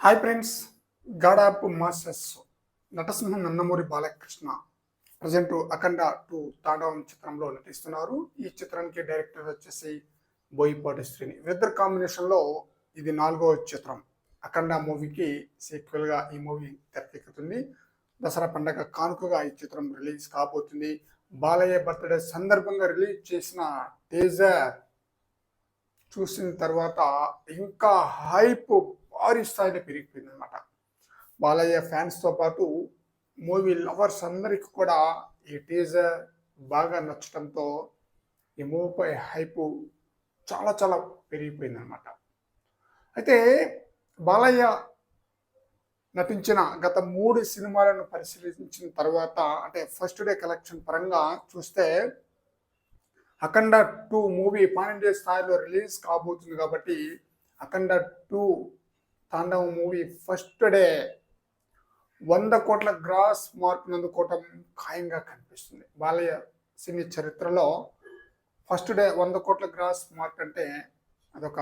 Hi friends గాడాపు మాస్టర్స్ నటసింహం నందమూరి బాలకృష్ణ ప్రజెంట్ అఖండ టూ తాండవం చిత్రంలో నటిస్తున్నారు ఈ చిత్రానికి డైరెక్టర్ వచ్చేసి బోయిపాటి శ్రీని వీరిద్దరు కాంబినేషన్లో ఇది నాలుగో చిత్రం అఖండ మూవీకి సీక్వెల్గా ఈ మూవీ తెరకెక్కుతుంది దసరా పండగ కానుకగా ఈ చిత్రం రిలీజ్ కాబోతుంది బాలయ్య బర్త్డే సందర్భంగా రిలీజ్ చేసిన టేజర్ చూసిన తర్వాత ఇంకా హైప్ భారీ స్థాయిలో పెరిగిపోయింది అనమాట బాలయ్య ఫ్యాన్స్తో పాటు మూవీ లవర్స్ అందరికీ కూడా ఈ టీజర్ బాగా నచ్చడంతో ఈ మూవీపై హైప్ చాలా చాలా పెరిగిపోయింది అనమాట అయితే బాలయ్య నటించిన గత మూడు సినిమాలను పరిశీలించిన తర్వాత అంటే ఫస్ట్ డే కలెక్షన్ పరంగా చూస్తే Akhanda two movie pan India స్థాయిలో రిలీజ్ కాబోతుంది కాబట్టి Akhanda two Thandava movie first day వంద కోట్ల గ్రాస్ మార్క్ అందుకోవటం ఖాయంగా కనిపిస్తుంది. బాలయ్య సినీ చరిత్రలో ఫస్ట్ డే వంద కోట్ల గ్రాస్ మార్క్ అంటే అదొక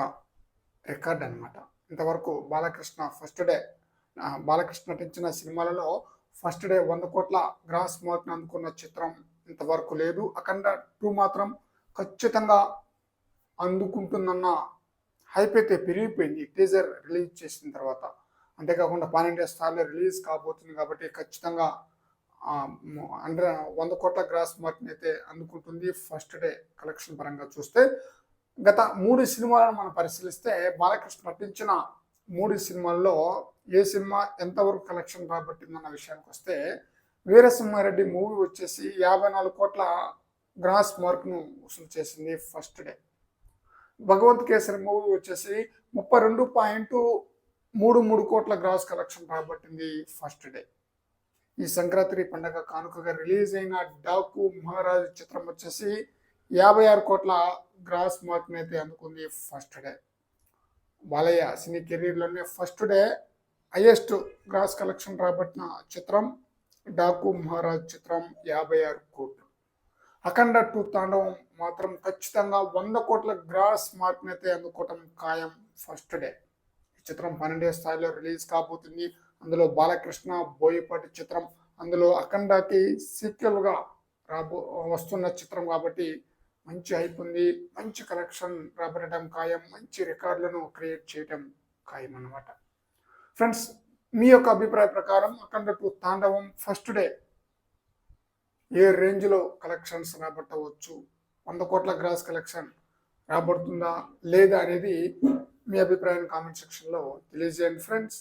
రికార్డ్ అనమాట ఇంతవరకు బాలకృష్ణ ఫస్ట్ డే బాలకృష్ణ నటించిన సినిమాలలో ఫస్ట్ డే వంద కోట్ల గ్రాస్ మార్క్ అందుకున్న చిత్రం ఇంతవరకు లేదు. అఖండ టూ మాత్రం ఖచ్చితంగా అందుకుంటుందన్న హైప్ అయితే పెరిగిపోయింది. టీజర్ రిలీజ్ చేసిన తర్వాత. అంతేకాకుండా పాన్ ఇండియా స్థాయిలో రిలీజ్ కాబోతుంది కాబట్టి ఖచ్చితంగా అంటే వంద కోట్ల గ్రాస్ మార్క్ని అయితే అందుకుంటుంది ఫస్ట్ డే కలెక్షన్ పరంగా చూస్తే. గత మూడు సినిమాలను మనం పరిశీలిస్తే బాలకృష్ణ నటించిన మూడు సినిమాల్లో ఏ సినిమా ఎంతవరకు కలెక్షన్ రాబట్టిందన్న విషయానికి వస్తే వీరసింహారెడ్డి మూవీ వచ్చేసి యాభై నాలుగు కోట్ల గ్రాస్ మార్క్ను వసూలు చేసింది first day Bhagavanth Kesari movie వచ్చేసి ముప్పై రెండు పాయింట్ మూడు మూడు కోట్ల గ్రాస్ కలెక్షన్ రాబట్టింది ఫస్ట్ డే ఈ సంక్రాంతి పండగ కానుకగా రిలీజ్ అయిన డాకు మహారాజు చిత్రం వచ్చేసి యాభై ఆరు కోట్ల గ్రాస్ మార్క్ని అయితే అందుకుంది first day Balayya cine కెరీర్లోనే first day highest gross collection రాబట్టిన చిత్రం డాకు మహారాజ్ చిత్రం యాభై ఆరు కోట్లు. అఖండ టూ తాండవం మాత్రం ఖచ్చితంగా వంద కోట్ల గ్రాస్ మార్క్ని అయితే అందుకోవటం ఖాయం ఫస్ట్ డే. ఈ చిత్రం పన్నెండే స్థాయిలో రిలీజ్ కాబోతుంది. అందులో బాలకృష్ణ బోయపాటి చిత్రం అందులో అఖండకి సీక్వెల్గా రాబో వస్తున్న చిత్రం కాబట్టి మంచి హైప్ ఉంది. మంచి కలెక్షన్ రాబడటం ఖాయం. మంచి రికార్డులను క్రియేట్ చేయటం ఖాయం అన్నమాట. ఫ్రెండ్స్ మీ యొక్క అభిప్రాయ ప్రకారం Akhanda two Thandavam first day ఏ రేంజ్లో కలెక్షన్స్ రాబట్టవచ్చు వంద కోట్ల గ్రాస్ కలెక్షన్ రాబడుతుందా లేదా అనేది మీ అభిప్రాయం కామెంట్ సెక్షన్లో తెలియజేయండి ఫ్రెండ్స్.